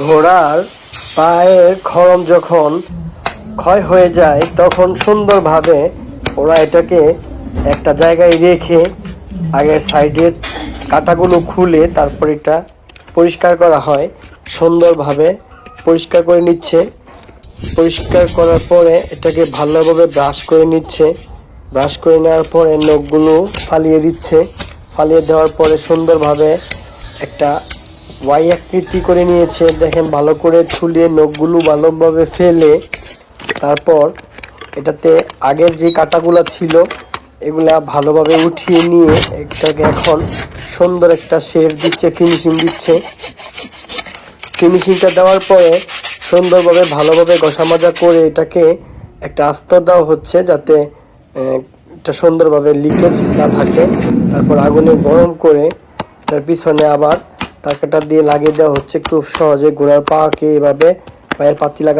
ঘোড়ার পায়ের খরম যখন ক্ষয় হয়ে যায়, তখন সুন্দরভাবে ওরা এটাকে একটা জায়গায় রেখে আগের সাইডের কাটাগুলো খুলে তারপর এটা পরিষ্কার করা হয়। সুন্দরভাবে পরিষ্কার করে নিচ্ছে। পরিষ্কার করার পরে এটাকে ভালোভাবে ব্রাশ করে নিচ্ছে। ব্রাশ করে নেওয়ার পরে নখগুলো ফালিয়ে দিচ্ছে। ফালিয়ে দেওয়ার পরে সুন্দরভাবে একটা ওয়াই আকৃতি করে নিয়েছে, দেখেন ভালো করে ছুলিয়ে নখগুলো ভালোভাবে ফেলে, তারপর এটাতে আগের যে কাটাগুলো ছিল, এগুলা ভালোভাবে উঠিয়ে নিয়ে এটাকে এখন সুন্দর একটা শেপ দিচ্ছে ফিনিশিং দিচ্ছে। ফিনিশিংটা দেওয়ার পরে সুন্দরভাবে, ভালোভাবে ঘষা মাজা করে এটাকে একটা আস্তর দেওয়া হচ্ছে যাতে এটা সুন্দরভাবে লিকেজ না থাকে। তারপর আগুনে গরম করে তার পিছনে আবার তারকাটা দিয়ে লাগিয়ে দেওয়া হচ্ছে। খুব সহজে ঘোড়ার পাকে এভাবে পায়ের পাতি লাগা